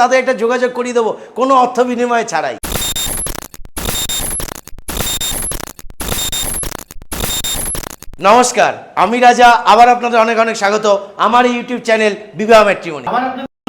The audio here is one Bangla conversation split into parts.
তাদের একটা যোগাযোগ করিয়ে দেবো। কোনো অর্থ বিনিময় ছাড়াই। নমস্কার, আমি রাজা। আবার আপনাদের অনেক অনেক স্বাগত। আমার ইউটিউব চ্যানেল বিবাহ ম্যাট্রিমনি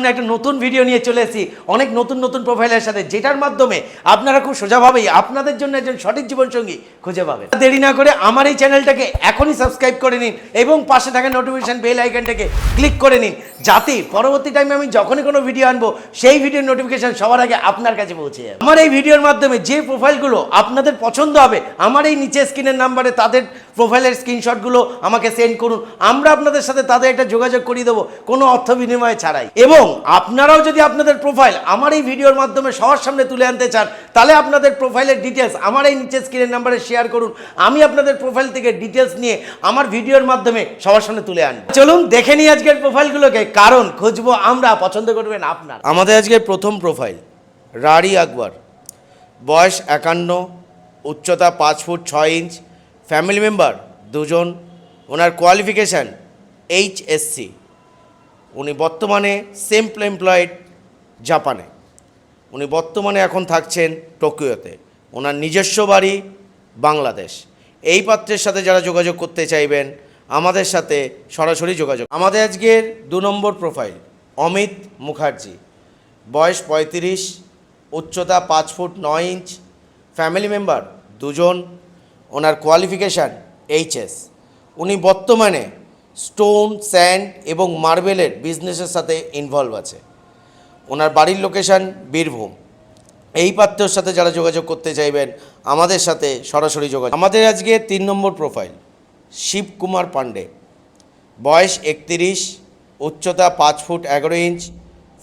একটা নতুন ভিডিও নিয়ে চলে এসেছি। অনেক নতুন নতুন প্রোফাইলের সাথে, যেটার মাধ্যমে আপনারা খুব সোজাভাবেই আপনাদের জন্য একজন সঠিক জীবনসঙ্গী খুঁজে পাবেন। দেরি না করে আমার এই চ্যানেলটাকে এখনই সাবস্ক্রাইব করে নিন এবং পাশে থাকা নোটিফিকেশন বেল আইকনটাকে ক্লিক করে নিন, যাতে পরবর্তী টাইমে আমি যখনই কোনো ভিডিও আনব, সেই ভিডিওর নোটিফিকেশান সবার আগে আপনার কাছে পৌঁছে যাবে। আমার এই ভিডিওর মাধ্যমে যে প্রোফাইলগুলো আপনাদের পছন্দ হবে, আমার এই নিচে স্ক্রিনের নাম্বারে তাদের প্রোফাইলের স্ক্রিনশটগুলো আমাকে সেন্ড করুন। আমরা আপনাদের সাথে তাদের একটা যোগাযোগ করিয়ে দেবো, কোনো অর্থ বিনিময় ছাড়াই। এবং আপনারাও যদি আপনাদের প্রোফাইল আমার এই ভিডিওর মাধ্যমে সবার সামনে তুলে আনতে চান, তাহলে আপনাদের প্রোফাইলের ডিটেলস আমার এই নিচে স্ক্রিনের নাম্বারে শেয়ার করুন। আমি আপনাদের প্রোফাইল থেকে ডিটেলস নিয়ে আমার ভিডিওর মাধ্যমে সবার সামনে তুলে আনি। চলুন, দেখে নিই আজকের প্রোফাইলগুলোকে। কারণ খুঁজবো আমরা, পছন্দ করবেন আপনার। আমাদের আজকের প্রথম প্রোফাইল রারি আকবর বয়স একান্ন, উচ্চতা পাঁচ ফুট ছয় ইঞ্চ ফ্যামিলি মেম্বার দুজন, ওনার কোয়ালিফিকেশান এইচএসসি উনি বর্তমানে সেম্পল এমপ্লয়েড জাপানে উনি বর্তমানে এখন থাকছেন টোকিওতে ওনার নিজস্ব বাড়ি বাংলাদেশ। এই পাত্রের সাথে যারা যোগাযোগ করতে চাইবেন, আমাদের সাথে সরাসরি যোগাযোগ। আমাদের আজকের দু নম্বর প্রোফাইল অমিত মুখার্জি। বয়স পঁয়ত্রিশ, উচ্চতা পাঁচ ফুট নয় ইঞ্চ। ফ্যামিলি মেম্বার দুজন ওনার কোয়ালিফিকেশান এইচএস উনি বর্তমানে স্টোন স্যান্ড এবং মার্বেলের বিজনেসের সাথে ইনভলভ আছে। ওনার বাড়ির লোকেশান বীরভূম। এই পাত্রের সাথে যারা যোগাযোগ করতে চাইবেন, আমাদের সাথে সরাসরি যোগাযোগ আমাদের আজকে তিন নম্বর প্রোফাইল শিবকুমার পাণ্ডে। বয়স একত্রিশ, উচ্চতা পাঁচ ফুট এগারো ইঞ্চ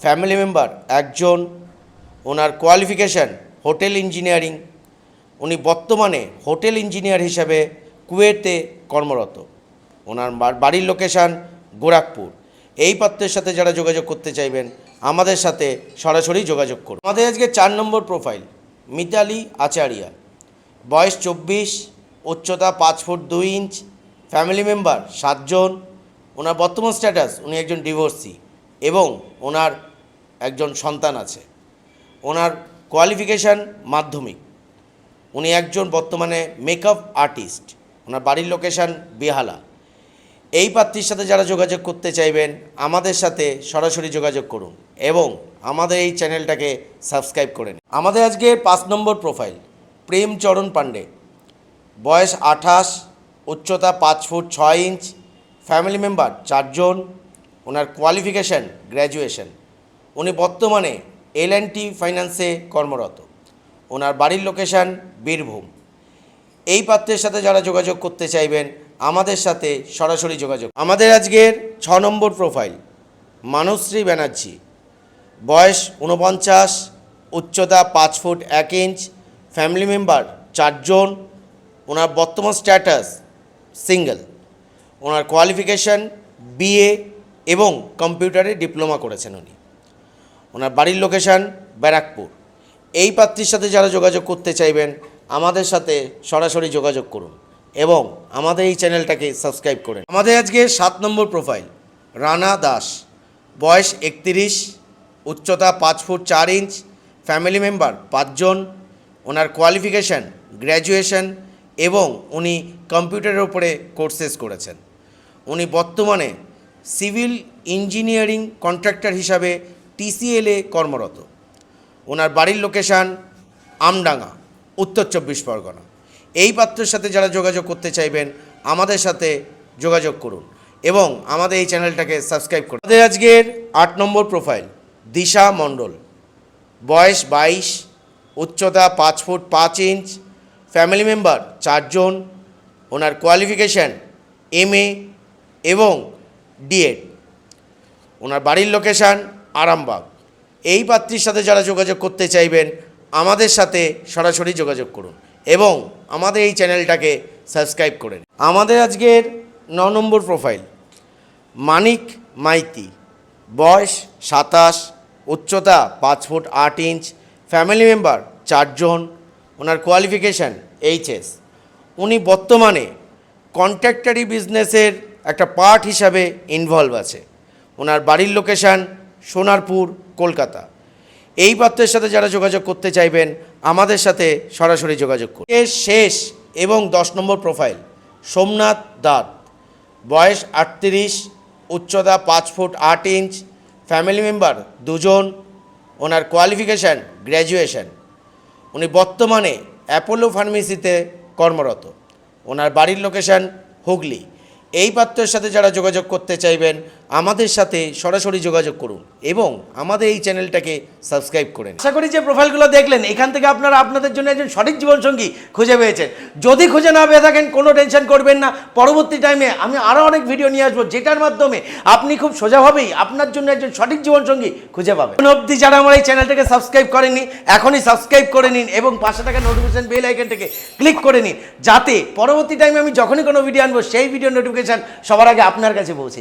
ফ্যামিলি মেম্বার একজন। ওনার কোয়ালিফিকেশান হোটেল ইঞ্জিনিয়ারিং উনি বর্তমানে হোটেল ইঞ্জিনিয়ার হিসাবে কুয়েতে কর্মরত। ওনার বাড়ির লোকেশান গোরাখপুর। এই পাত্রের সাথে যারা যোগাযোগ করতে চাইবেন, আমাদের সাথে সরাসরি যোগাযোগ করুন। আমাদের আজকে চার নম্বর প্রোফাইল, মিতালি আচারিয়া। বয়স চব্বিশ, উচ্চতা পাঁচ ফুট দুই ইঞ্চ, ফ্যামিলি মেম্বার সাতজন। ওনার বর্তমান স্ট্যাটাস, উনি একজন ডিভোর্সি এবং ওনার একজন সন্তান আছে। ওনার কোয়ালিফিকেশান মাধ্যমিক। উনি একজন বর্তমানে মেকআপ আর্টিস্ট ওনার বাড়ির লোকেশান বেহালা। এই পাত্রীর সাথে যারা যোগাযোগ করতে চাইবেন, আমাদের সাথে সরাসরি যোগাযোগ করুন এবং আমাদের এই চ্যানেলটাকে সাবস্ক্রাইব করে নিন। আমাদের আজকে পাঁচ নম্বর প্রোফাইল প্রেমচরণ পাণ্ডে। বয়স আঠাশ, উচ্চতা পাঁচ ফুট ছয় ইঞ্চ ফ্যামিলি মেম্বার চারজন, ওনার কোয়ালিফিকেশান গ্র্যাজুয়েশন উনি বর্তমানে এল অ্যান্ড ফাইন্যান্সে কর্মরত। ওনার বাড়ির লোকেশান বীরভূম। এই পাত্রের সাথে যারা যোগাযোগ করতে চাইবেন, আমাদের সাথে সরাসরি যোগাযোগ আমাদের আজকের ছ নম্বর প্রোফাইল মানশ্রী ব্যানার্জি। বয়স উনপঞ্চাশ উচ্চতা পাঁচ ফুট এক ইঞ্চ ফ্যামিলি মেম্বার চারজন, ওনার বর্তমান স্ট্যাটাস সিঙ্গেল ওনার কোয়ালিফিকেশান বিএ এবং কম্পিউটারে ডিপ্লোমা করেছেন উনি। ওনার বাড়ির লোকেশান ব্যারাকপুর। এই পাত্রীর সাথে যারা যোগাযোগ করতে চাইবেন, আমাদের সাথে সরাসরি যোগাযোগ করুন এবং আমাদের এই চ্যানেলটাকে সাবস্ক্রাইব করুন। আমাদের আজকে সাত নম্বর প্রোফাইল রানা দাস। বয়স একত্রিশ, উচ্চতা পাঁচ ফুট চার ইঞ্চ ফ্যামিলি মেম্বার পাঁচজন। ওনার কোয়ালিফিকেশান গ্র্যাজুয়েশন এবং উনি কম্পিউটারের ওপরে কোর্সেস করেছেন। উনি বর্তমানে সিভিল ইঞ্জিনিয়ারিং কন্ট্রাক্টর হিসাবে টিসিএলে কর্মরত। ওনার বাড়ির লোকেশান আমডাঙ্গা, উত্তর চব্বিশ পরগনা। এই পাত্রের সাথে যারা যোগাযোগ করতে চাইবেন, আমাদের সাথে যোগাযোগ করুন এবং আমাদের এই চ্যানেলটাকে সাবস্ক্রাইব করুন। আমাদের আজকের আট নম্বর প্রোফাইল দিশা মণ্ডল। বয়স বাইশ, উচ্চতা পাঁচ ফুট পাঁচ ইঞ্চ ফ্যামিলি মেম্বার চারজন, ওনার কোয়ালিফিকেশান এম এবং ডিএড ওনার বাড়ির লোকেশান আরামবাগ। এই পাত্রীর সাথে যারা যোগাযোগ করতে চাইবেন, আমাদের সাথে সরাসরি যোগাযোগ করুন এবং আমাদের এই চ্যানেলটাকে সাবস্ক্রাইব করেন আমাদের আজকের ন নম্বর প্রোফাইল, মানিক মাইতি, বয়স সাতাশ, উচ্চতা পাঁচ ফুট আট ইঞ্চ ফ্যামিলি মেম্বার চারজন, ওনার কোয়ালিফিকেশান এইচএস উনি বর্তমানে কন্ট্রাক্টারি বিজনেসের একটা পার্ট হিসাবে ইনভলভ আছে। ওনার বাড়ির লোকেশান সোনারপুর, কলকাতা। এই পাত্রের সাথে যারা যোগাযোগ করতে চাইবেন, আমাদের সাথে সরাসরি যোগাযোগ করুন। এর শেষ এবং দশ নম্বর প্রোফাইল, সোমনাথ দাঁত। বয়স আটত্রিশ, উচ্চতা পাঁচ ফুট আট ইঞ্চ। ফ্যামিলি মেম্বার দুজন, ওনার কোয়ালিফিকেশান, গ্র্যাজুয়েশন। উনি বর্তমানে অ্যাপোলো ফার্মেসিতে কর্মরত। ওনার বাড়ির লোকেশন হুগলি। এই পাত্রের সাথে যারা যোগাযোগ করতে চাইবেন আমাদের সাথে সরাসরি যোগাযোগ করুন এবং আমাদের এই চ্যানেলটাকে সাবস্ক্রাইব করেন আশা করি যে প্রোফাইলগুলো দেখলেন, এখান থেকে আপনারা আপনাদের জন্য একজন সঠিক জীবনসঙ্গী খুঁজে পেয়েছেন। যদি খুঁজে না পেয়ে থাকেন, কোনো টেনশন করবেন না। পরবর্তী টাইমে আমি আরও অনেক ভিডিও নিয়ে আসব, যেটার মাধ্যমে আপনি খুব সোজাভাবেই আপনার জন্য একজন সঠিক জীবনসঙ্গী খুঁজে পাবেন। অবধি যারা আমার এই চ্যানেলটাকে সাবস্ক্রাইব করেনি এখনই সাবস্ক্রাইব করে নিন এবং পাশে থাকা নোটিফিকেশন বেল আইকনটাকে ক্লিক করে নিন, যাতে পরবর্তী টাইমে আমি যখনই কোনো ভিডিও আনব, সেই ভিডিও নোটিফিকেশন সবার আগে আপনার কাছে পৌঁছে